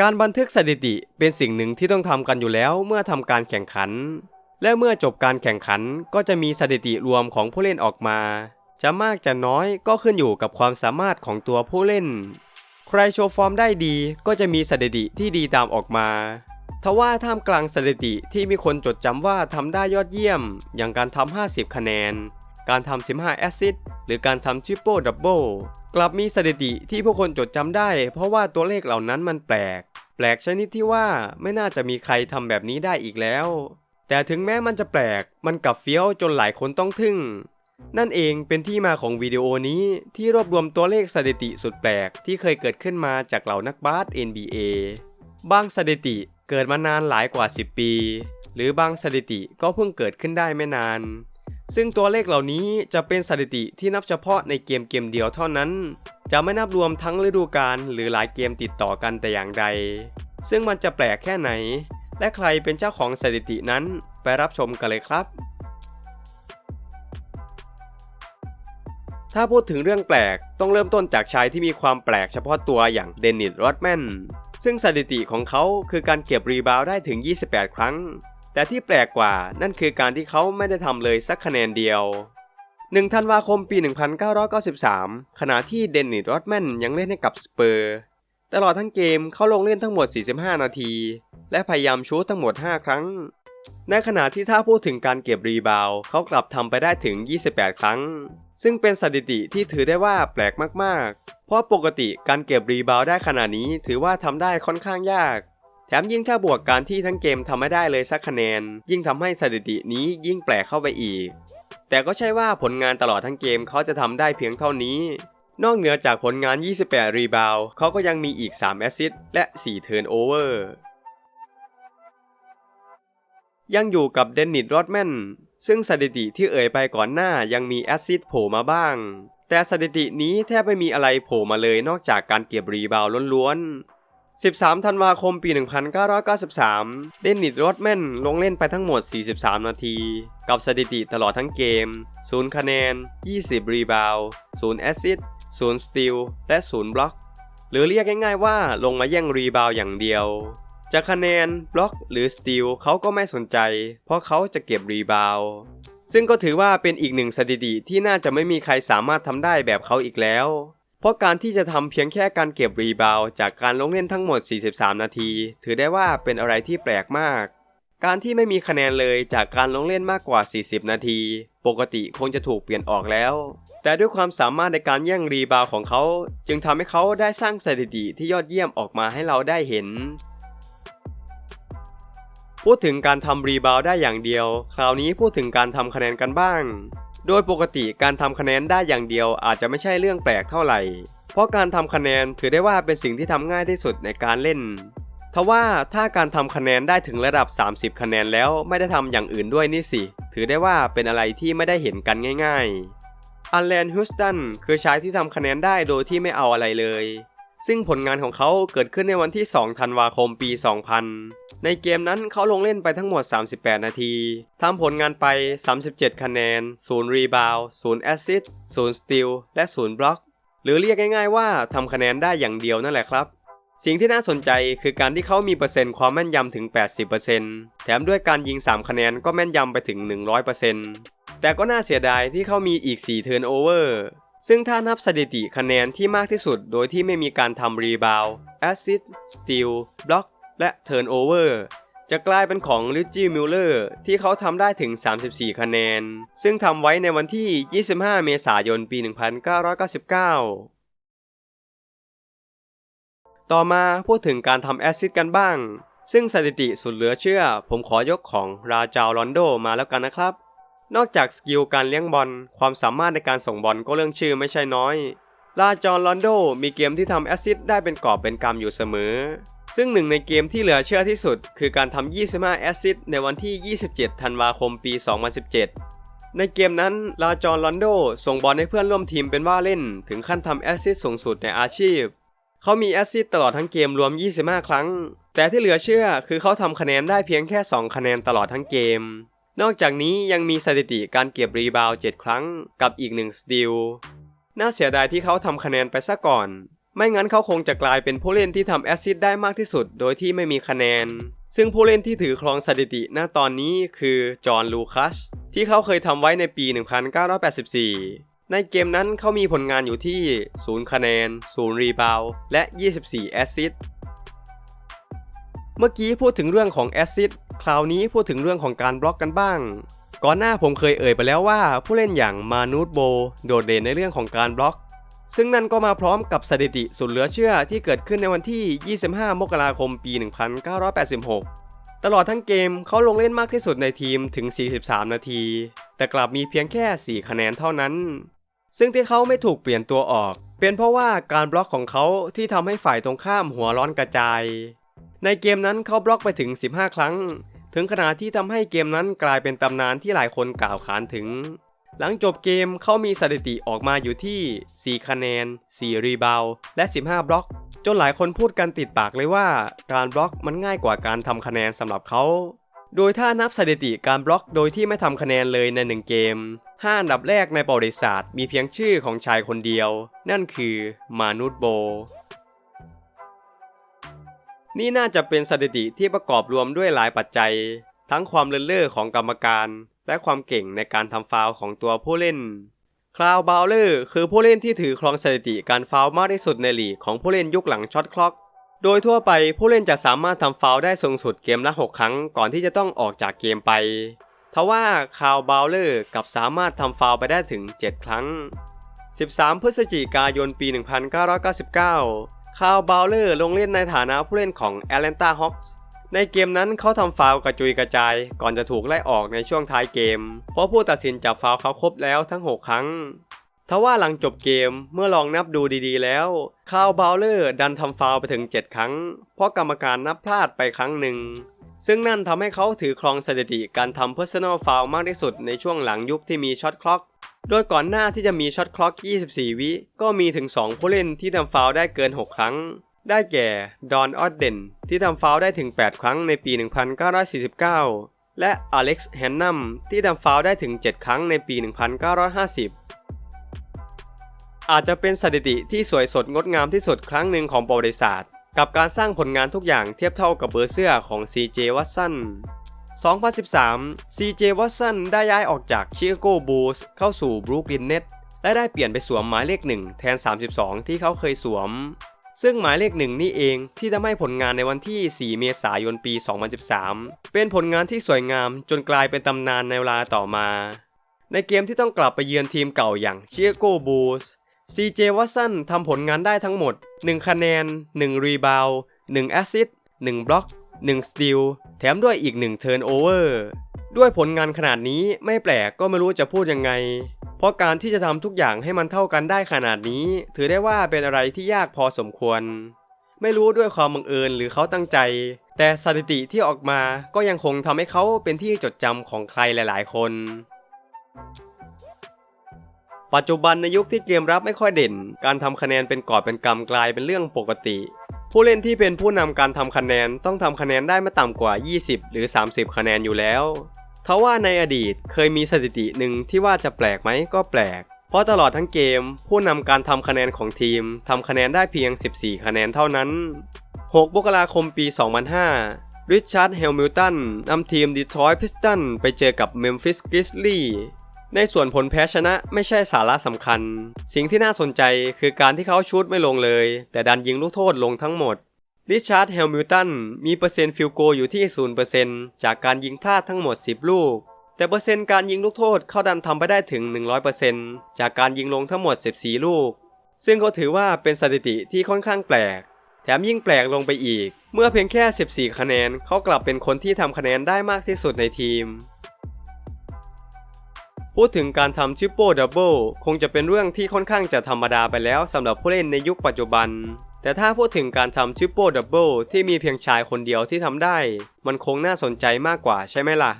การบันทึกสถิติเป็นสิ่งหนึ่งที่ต้องทำกันอยู่แล้วเมื่อทำการแข่งขัน และเมื่อจบการแข่งขันก็จะมีสถิติรวมของผู้เล่นออกมา จะมากจะน้อยก็ขึ้นอยู่กับความสามารถของตัวผู้เล่น ใครโชว์ฟอร์มได้ดีก็จะมีสถิติที่ดีตามออกมาทว่าท่ามกลางสถิติที่มีคนจดจำว่าทำได้ยอดเยี่ยม อย่างการทำ50 คะแนน การทำ 15 แอสซิสหรือการทำทริปเปิลดับเบิลกลับมีสถิติที่ผู้คนจดจำได้ เพราะว่าตัวเลขเหล่านั้นมันแปลก แปลกชนิดที่ว่าไม่น่าจะมีใครทำแบบนี้ได้อีกแล้ว แต่ถึงแม้มันจะแปลก มันกลับเฟี้ยวจนหลายคนต้องทึ่ง นั่นเองเป็นที่มาของวิดีโอนี้ที่รวบรวมตัวเลขสถิติสุดแปลกที่เคยเกิดขึ้นมาจากเหล่านักบาส NBA บางสถิติเกิดมานานหลายกว่า 10 ปี หรือบางสถิติก็เพิ่งเกิดขึ้นได้ไม่นาน ซึ่งตัวเลขเหล่านี้จะเป็นสถิติที่นับเฉพาะในเกมเกมเดียวเท่านั้น จะไม่นับรวมทั้งฤดูกาลหรือหลายเกมติดต่อกันแต่อย่างใด ซึ่งมันจะแปลกแค่ไหน และใครเป็นเจ้าของสถิตินั้นไปรับชมกันเลยครับ ถ้าพูดถึงเรื่องแปลกต้องเริ่มต้นจากชายที่มีความแปลกเฉพาะตัวอย่างเดนนิสโรดแมนซึ่งสถิติของเขาคือการเก็บรีบาวด์ได้ถึง 28 ครั้ง แต่ที่แปลกกว่านั่นคือการที่เขาไม่ได้ทำเลยสักคะแนนเดียว1ธันวาคมปี 1993 ขณะที่เดนนิสโรดแมนยังเล่นให้กับสเปอร์ ตลอดทั้งเกมเขาลงเล่นทั้งหมด 45 นาที และพยายามชูตทั้งหมด 5 ครั้ง ในขณะที่ถ้าพูดถึงการเก็บรีบาวเขากลับทำไปได้ถึง 28 ครั้ง ซึ่งเป็นสถิติที่ถือได้ว่าแปลกมากๆ เพราะปกติการเก็บรีบาวได้ขนาดนี้ถือว่าทำได้ค่อนข้างยาก แถมยิ่งถ้าบวกการที่ทั้งเกมทำไม่ได้เลยสักคะแนน ยิ่งทำให้สถิตินี้ยิ่งแปลกเข้าไปอีก แต่ก็ใช่ว่าผลงานตลอดทั้งเกมเขาจะทำได้เพียงเท่านี้ นอกเหนือจากผลงาน 28 รีบาวเขาก็ยังมีอีก 3 แอสซิสต์และ 4 เทิร์นโอเวอร์ยังอยู่กับเดนนิสโรดแมนซึ่งสถิติที่เอ่ยไปก่อนหน้ายังมีแอสซิสต์โผล่มาบ้าง แต่สถิตินี้แทบไม่มีอะไรโผล่มาเลยนอกจากการเก็บรีบาวล้วนๆ 13 ธันวาคมปี 1993 เดนนิสโรดแมนลงเล่นไปทั้งหมด 43 นาที กับสถิติตลอดทั้งเกม 0 คะแนน 20 รีบาวด์0แอสซิสต์0สตีล และ 0 บล็อก หรือเรียกง่ายๆว่าลงมาแย่งรีบาวด์อย่างเดียว จะคะแนน บล็อก หรือสตีลเขาก็ไม่สนใจ เพราะเขาจะเก็บรีบาวด์ซึ่งก็ถือว่าเป็นอีกหนึ่งสถิติที่น่าจะไม่มีใครสามารถทำได้แบบเขาอีกแล้ว เพราะการที่จะทำเพียงแค่การเก็บรีบาวจากการลงเล่นทั้งหมด 43 นาที ถือได้ว่าเป็นอะไรที่แปลกมาก การที่ไม่มีคะแนนเลยจากการลงเล่นมากกว่า 40 นาที ปกติคงจะถูกเปลี่ยนออกแล้ว แต่ด้วยความสามารถในการแย่งรีบาวของเขา จึงทำให้เขาได้สร้างสถิติที่ยอดเยี่ยมออกมาให้เราได้เห็นพูดถึงการทำรีบาวได้อย่างเดียว คราวนี้พูดถึงการทำคะแนนกันบ้าง โดยปกติการทำคะแนนได้อย่างเดียวอาจจะไม่ใช่เรื่องแปลกเท่าไหร่ เพราะการทำคะแนนถือได้ว่าเป็นสิ่งที่ทำง่ายที่สุดในการเล่น ทว่าถ้าการทำคะแนนได้ถึงระดับ 30 คะแนนแล้วไม่ได้ทำอย่างอื่นด้วยนี่สิ ถือได้ว่าเป็นอะไรที่ไม่ได้เห็นกันง่ายๆอันแลน ฮิวสตันคือชายที่ทำคะแนนได้โดยที่ไม่เอาอะไรเลย ซึ่งผลงานของเขาเกิดขึ้นในวันที่ 2 ธันวาคมปี 2000 ในเกมนั้นเขาลงเล่นไปทั้งหมด 38 นาที ทำผลงานไป 37 คะแนน 0 รีบาวด์0แอสซิสต์0สตีล และ 0 บล็อก หรือเรียกง่ายๆว่าทำคะแนนได้อย่างเดียวนั่นแหละครับสิ่งที่น่าสนใจคือการที่เขามีเปอร์เซ็นต์ความแม่นยำถึง 80%แถมด้วยการยิง 3 คะแนนก็แม่นยำไปถึง 100%แต่ก็น่าเสียดายที่เขามีอีก 4 เทิร์นโอเวอร์ ซึ่งถ้านับสถิติคะแนนที่มากที่สุดโดยที่ไม่มีการทำรีบาวแอสซิสสตีลบล็อกและเทิร์นโอเวอร์จะกลายเป็นของลิจจี้มิลเลอร์ที่เขาทำได้ถึง 34 คะแนน ซึ่งทำไว้ในวันที่ 25 เมษายน ปี 1999ต่อมาพูดถึงการทำแอซิสกันบ้าง ซึ่งสถิติสุดเหลือเชื่อ ผมขอยกของราจาวลอนโดมาแล้วกันนะครับ นอกจากสกิลการเลี้ยงบอล ความสามารถในการส่งบอลก็เรื่องชื่อไม่ใช่น้อย ลาจอนลอนโดมีเกมที่ทำแอสซิสต์ได้เป็นกอบเป็นกำอยู่เสมอ ซึ่งหนึ่งในเกมที่เหลือเชื่อที่สุด คือการทำ 25 แอสซิสต์ในวันที่ 27 ธันวาคมปี 2017 ในเกมนั้น ลาจอนลอนโดส่งบอลให้เพื่อนร่วมทีมเป็นว่าเล่น ถึงขั้นทำแอสซิสต์สูงสุดในอาชีพ เขามีแอสซิสต์ตลอดทั้งเกมรวม 25 ครั้ง แต่ที่เหลือเชื่อคือเขาทำคะแนนได้เพียงแค่ 2 คะแนนตลอดทั้งเกม นอกจากนี้ยังมีสถิติการเก็บรีบาว7ครั้งกับอีก1สตีลน่าเสียดายที่เขาทำคะแนนไปซะก่อน ไม่งั้นเขาคงจะกลายเป็นผู้เล่นที่ทำแอสซิสได้มากที่สุดโดยที่ไม่มีคะแนน ซึ่งผู้เล่นที่ถือครองสถิติณตอนนี้คือจอห์นลูคัสที่เขาเคยทำไว้ในปี 1984 ในเกมนั้นเขามีผลงานอยู่ที่ 0 คะแนน 0 รีบาวและ 24 แอสซิสเมื่อกี้พูดถึงเรื่องของแอสซิส คราวนี้พูดถึงเรื่องของการบล็อกกันบ้าง ก่อนหน้าผมเคยเอ่ยไปแล้วว่า ผู้เล่นอย่างมานูตโบโดดเด่นในเรื่องของการบล็อก ซึ่งนั่นก็มาพร้อมกับสถิติสุดเหลือเชื่อที่เกิดขึ้นในวันที่ 25 มกราคมปี 1986 ตลอดทั้งเกมเขาลงเล่นมากที่สุดในทีมถึง 43 นาที แต่กลับมีเพียงแค่ 4 คะแนนเท่านั้น ซึ่งที่เขาไม่ถูกเปลี่ยนตัวออก เป็นเพราะว่าการบล็อกของเขาที่ทำให้ฝ่ายตรงข้ามหัวร้อนกระจาย ในเกมนั้นเขาบล็อกไปถึง 15 ครั้ง ถึงขนาดที่ทำให้เกมนั้นกลายเป็นตำนานที่หลายคนกล่าวขานถึง หลังจบเกมเขามีสถิติออกมาอยู่ที่ 4 คะแนน 4 รีบาวและ 15 บล็อก จนหลายคนพูดกันติดปากเลยว่า การบล็อกมันง่ายกว่าการทำคะแนนสำหรับเขา โดยถ้านับสถิติการบล็อกโดยที่ไม่ทำคะแนนเลยในหนึ่งเกม5อันดับแรกในประวัติศาสตร์มีเพียงชื่อของชายคนเดียว นั่นคือมานุตโบ นี่น่าจะเป็นสถิติที่ประกอบรวมด้วยหลายปัจจัย ทั้งความเลินเล่อของกรรมการ และความเก่งในการทำฟาวของตัวผู้เล่นคลาวบาวเลอร์คือผู้เล่นที่ถือครองสถิติการฟาวมากที่สุดในลีกของผู้เล่นยุคหลังช็อตคล็อก โดยทั่วไปผู้เล่นจะสามารถทำฟาวได้สูงสุดเกมละ 6 ครั้งก่อนที่จะต้องออกจากเกมไป ทว่าคาวบาวเลอร์กับสามารถทำฟาวไปได้ถึง 7 ครั้ง 13 พฤศจิกายนปี 1999 คาวบาวเลอร์ลงเล่นในฐานะผู้เล่นของ Atlanta Hawks ในเกมนั้นเขาทำฟาวกระจุยกระจาย ก่อนจะถูกไล่ออกในช่วงท้ายเกม เพราะผู้ตัดสินจับฟาวเขาครบแล้วทั้ง 6 ครั้งทว่าหลังจบเกมเมื่อลองนับดูดีๆแล้วคาวบาวเลอร์ดันทำฟาวไปถึง 7 ครั้ง เพราะกรรมการนับพลาดไปครั้งหนึ่ง ซึ่งนั่นทำให้เขาถือครองสถิติการทำ Personal Foul มากที่สุดในช่วงหลังยุคที่มีช็อตคล็อก โดยก่อนหน้าที่จะมีช็อตคล็อก 24 วิ ก็มีถึง 2 ผู้เล่นที่ทำฟาวได้เกิน 6 ครั้ง ได้แก่ ดอนออดเดน ที่ทำฟาวได้ถึง 8 ครั้งในปี 1949 และอเล็กซ์แฮนนัมที่ทำฟาวได้ถึง 7 ครั้งในปี 1950 อาจจะเป็นสถิติที่สวยสดงดงามที่สุดครั้งหนึ่งของประวัติศาสตร์ กับการสร้างผลงานทุกอย่างเทียบเท่ากับเบอร์เสื้อของ CJ วัตสัน 2013 CJ วัตสันได้ย้ายออกจากชิคาโกบูลส์เข้าสู่บรูคลินเน็ตและได้เปลี่ยนไปสวมหมายเลขหนึ่งแทน 32 ที่เขาเคยสวม ซึ่งหมายเลขหนึ่งนี่เองที่ทำให้ผลงานในวันที่ 4 เมษายนปี 2013 เป็นผลงานที่สวยงามจนกลายเป็นตำนานในเวลาต่อมา ในเกมที่ต้องกลับไปเยือนทีมเก่าอย่างชิคาโกบูลส์ CJ วัตสันทำผลงานได้ทั้งหมด 1 คะแนน 1 รีบาว 1 แอสซิสต์1บล็อก 1สตีลแถมด้วยอีก1เทิร์นโอเวอร์ด้วยผลงานขนาดนี้ไม่แปลกก็ไม่รู้จะพูดยังไง เพราะการที่จะทำทุกอย่างให้มันเท่ากันได้ขนาดนี้ ถือได้ว่าเป็นอะไรที่ยากพอสมควร ไม่รู้ด้วยความบังเอิญหรือเขาตั้งใจ แต่สถิติที่ออกมาก็ยังคงทำให้เขาเป็นที่จดจำของใครหลาย ๆ คน ปัจจุบันในยุคที่เกมรับไม่ค่อยเด่น การทำคะแนนเป็นกอบเป็นกำกลายเป็นเรื่องปกติ ผู้เล่นที่เป็นผู้นำการทำคะแนนต้องทำคะแนนได้ไม่ต่ำกว่า 20 หรือ 30 คะแนนอยู่แล้วทว่าในอดีตเคยมีสถิติหนึ่งที่ว่าจะแปลกไหมก็แปลก เพราะตลอดทั้งเกม ผู้นำการทำคะแนนของทีมทำคะแนนได้เพียง 14 คะแนนเท่านั้น 6มกราคมปี 2005 ริชาร์ด เฮลมิลตันนำทีมดีทรอยต์พิสตันไปเจอกับเมมฟิสกริสลีย์ ในส่วนผลแพ้ชนะไม่ใช่สาระสำคัญ สิ่งที่น่าสนใจคือการที่เขาชูดไม่ลงเลย แต่ดันยิงลูกโทษลงทั้งหมดริชาร์ดเฮลมิลตันมีเปอร์เซ็นต์ฟิลโกอยู่ที่ 0%จากการยิงพลาดทั้งหมด 10 ลูก แต่เปอร์เซ็นต์การยิงลูกโทษเขาดันทำไปได้ถึง 100%จากการยิงลงทั้งหมด 14 ลูก ซึ่งก็ถือว่าเป็นสถิติที่ค่อนข้างแปลก แถมยิ่งแปลกลงไปอีก เมื่อเพียงแค่ 14 คะแนนเขากลับเป็นคนที่ทำคะแนนได้มากที่สุดในทีม พูดถึงการทำทริปเปิลดับเบิลคงจะเป็นเรื่องที่ค่อนข้างจะธรรมดาไปแล้วสำหรับผู้เล่นในยุคปัจจุบัน แต่ถ้าพูดถึงการทำทริปเปิลดับเบิลที่มีเพียงชายคนเดียวที่ทำได้ มันคงน่าสนใจมากกว่าใช่ไหมล่ะ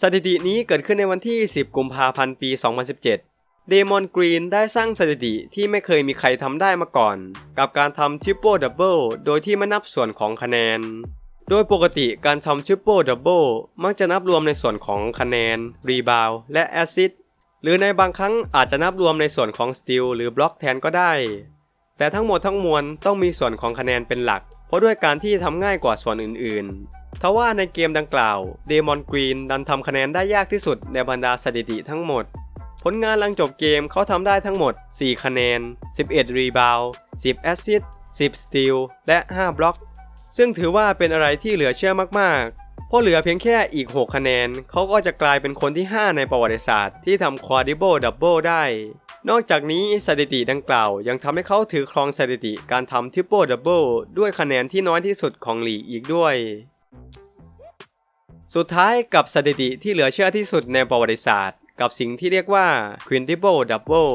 สถิตินี้เกิดขึ้นในวันที่ 10 กุมภาพันธ์ปี 2017 เดมอนกรีนได้สร้างสถิติที่ไม่เคยมีใครทำได้มาก่อน กับการทำทริปเปิลดับเบิลโดยที่ไม่นับส่วนของคะแนน โดยปกติการทำทริปเปิลดับเบิลมักจะนับรวมในส่วนของคะแนน รีบาวและแอสซิสต์หรือในบางครั้งอาจจะนับรวมในส่วนของสติลหรือบล็อกแทนก็ได้ แต่ทั้งหมดทั้งมวลต้องมีส่วนของคะแนนเป็นหลัก เพราะด้วยการที่ทำง่ายกว่าส่วนอื่นๆทว่าในเกมดังกล่าวเดมอนกรีนดันทำคะแนนได้ยากที่สุดในบรรดาสถิติทั้งหมด ผลงานหลังจบเกมเขาทำได้ทั้งหมด 4 คะแนน 11 รีบาว10 แอสซิสต์10 สตีลและ 5 บล็อก ซึ่งถือว่าเป็นอะไรที่เหลือเชื่อมากๆ เพราะเหลือเพียงแค่อีก 6 คะแนน เขาก็จะกลายเป็นคนที่ 5 ในประวัติศาสตร์ที่ทำควอดิโบดับเบิลได้ นอกจากนี้สถิติดังกล่าว ยังทำให้เขาถือครองสถิติการทำทริปเปิลดับเบิลด้วยคะแนนที่น้อยที่สุดของลีกอีกด้วยสุดท้ายกับสถิติที่เหลือเชื่อที่สุดในประวัติศาสตร์ กับสิ่งที่เรียกว่า Quintuple Double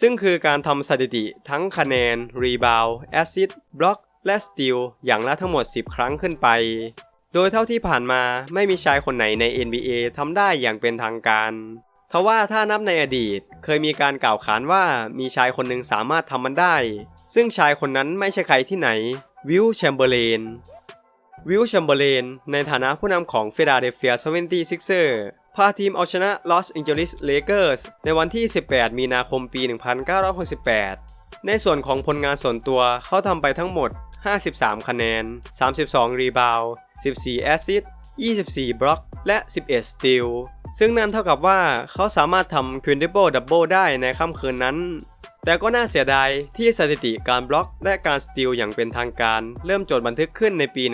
ซึ่งคือการทำสถิติทั้งคะแนน Rebound Assist Block แล และ Steal อย่างละทั้งหมด 10 ครั้งขึ้นไป โดยเท่าที่ผ่านมาไม่มีชายคนไหนใน NBA ทำได้อย่างเป็นทางการทว่าถ้านับในอดีตเคยมีการกล่าวขานว่ามีชายคนหนึ่งสามารถทำมันได้ ซึ่งชายคนนั้นไม่ใช่ใครที่ไหน วิลแชมเบอร์เลน วิลแชมเบอร์เลน ในฐานะผู้นำของ Philadelphia 76ers พาทีมเอาชนะ Los Angeles Lakers ในวันที่ 18 มีนาคมปี 1968 ในส่วนของผลงานส่วนตัวเขาทำไปทั้งหมด 53 คะแนน 32 รีบาวด์14 แอสซิส24 บล็อก และ 11 สตีล ซึ่งนั่นเท่ากับว่าเขาสามารถทำ Quintuple Double ได้ในค่ำคืนนั้น แต่ก็น่าเสียดายที่สถิติการบล็อกและการสตีลอย่างเป็นทางการ เริ่มจดบันทึกขึ้นในปี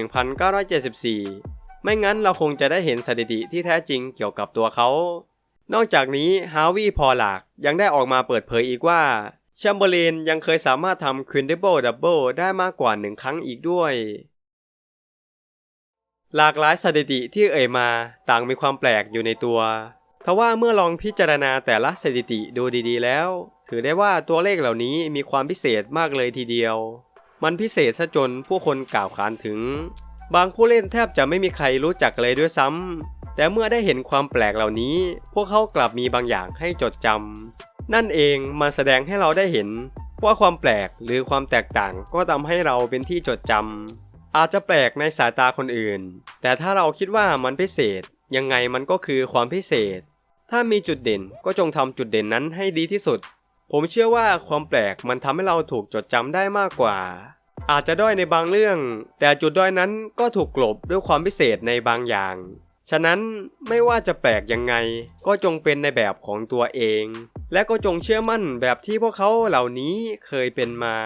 1974 ไม่งั้นเราคงจะได้เห็นสถิติที่แท้จริงเกี่ยวกับตัวเขา นอกจากนี้ฮาวิพอหลากยังได้ออกมาเปิดเผยอีกว่า แชมเบอร์เลนยังเคยสามารถทำ Quintuple Double ได้มากกว่าหนึ่งครั้งอีกด้วย หลากหลายสถิติที่เอ่ยมาต่างมีความแปลกอยู่ในตัวทว่าเมื่อลองพิจารณาแต่ละสถิติดูดีๆแล้ว ถือได้ว่าตัวเลขเหล่านี้มีความพิเศษมากเลยทีเดียว มันพิเศษซะจนผู้คนกล่าวขานถึง บางผู้เล่นแทบจะไม่มีใครรู้จักเลยด้วยซ้ำแต่เมื่อได้เห็นความแปลกเหล่านี้ พวกเขากลับมีบางอย่างให้จดจำ นั่นเองมาแสดงให้เราได้เห็นว่าความแปลกหรือความแตกต่างก็ทำให้เราเป็นที่จดจำอาจจะแปลกในสายตาคนอื่น แต่ถ้าเราคิดว่ามันพิเศษ ยังไงมันก็คือความพิเศษ ถ้ามีจุดเด่นก็จงทำจุดเด่นนั้นให้ดีที่สุด ผมเชื่อว่าความแปลกมันทำให้เราถูกจดจำได้มากกว่า อาจจะด้อยในบางเรื่อง แต่จุดด้อยนั้นก็ถูกกลบด้วยความพิเศษในบางอย่าง ฉะนั้นไม่ว่าจะแปลกยังไงก็จงเป็นในแบบของตัวเอง และก็จงเชื่อมั่นแบบที่พวกเขาเหล่านี้เคยเป็นมา